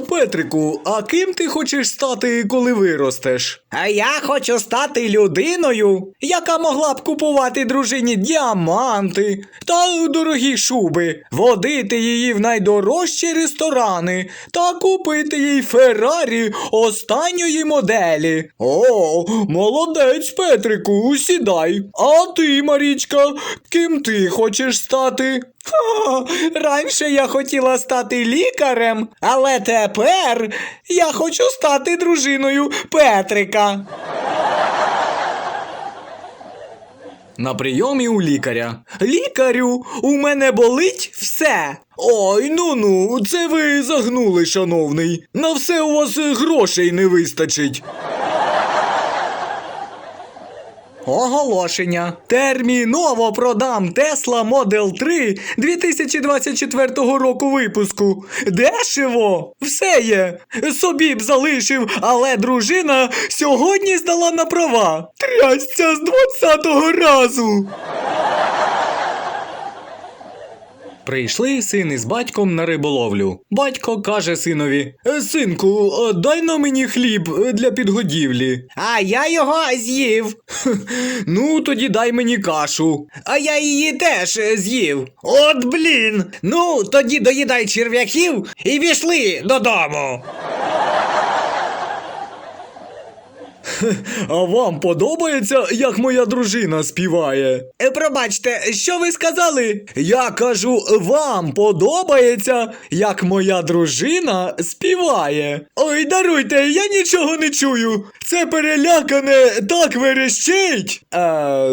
Петрику, а ким ти хочеш стати, коли виростеш? А я хочу стати людиною, яка могла б купувати дружині діаманти та дорогі шуби, водити її в найдорожчі ресторани та купити їй Феррарі останньої моделі. О, молодець, Петрику, сідай. А ти, Марічка, ким ти хочеш стати? Ха, раніше я хотіла стати лікарем, але тепер я хочу стати дружиною Петрика. На прийомі у лікаря. Лікарю, у мене болить все. Ой, ну ну, це ви загнули, шановний. На все у вас грошей не вистачить. Оголошення. Терміново продам Tesla Model 3 2024 року випуску. Дешево! Все є. Собі б залишив, але дружина сьогодні здала на права. Трясця з 20-го разу. Прийшли син із батьком на риболовлю. Батько каже синові: «Е, Синку, е, дай на мені хліб е, для підгодівлі. А я його з'їв. Ну, тоді дай мені кашу. А я її теж з'їв. От блін. Ну, тоді доїдай черв'яків і війшли додому. А вам подобається, як моя дружина співає? Е, Пробачте, що ви сказали? Я кажу, вам подобається, як моя дружина співає. Ой, даруйте, я нічого не чую. Це перелякане так верещить. Е...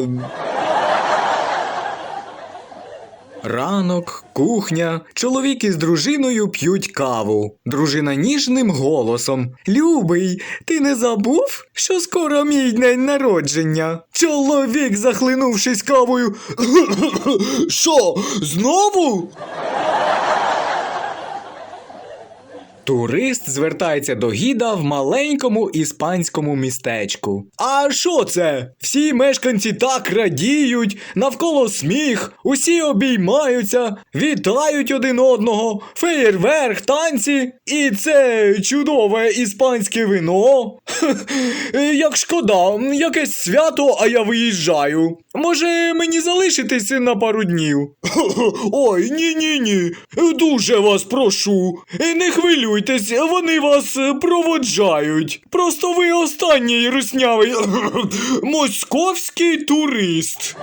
Ранок, кухня, чоловік із дружиною п'ють каву. Дружина ніжним голосом. Любий, ти не забув, що скоро мій день народження? Чоловік, захлинувшись кавою. Що, знову? Турист звертається до гіда в маленькому іспанському містечку. А що це? Всі мешканці так радіють, навколо сміх, усі обіймаються, вітають один одного, феєрверк, танці. І це чудове іспанське вино. Як шкода, якесь свято, а я виїжджаю. Може, мені залишитися на пару днів? Ой, ні, ні. Дуже вас прошу. Не хвилюйтесь, вони вас е, проводжають. Просто ви останній руснявий московський турист.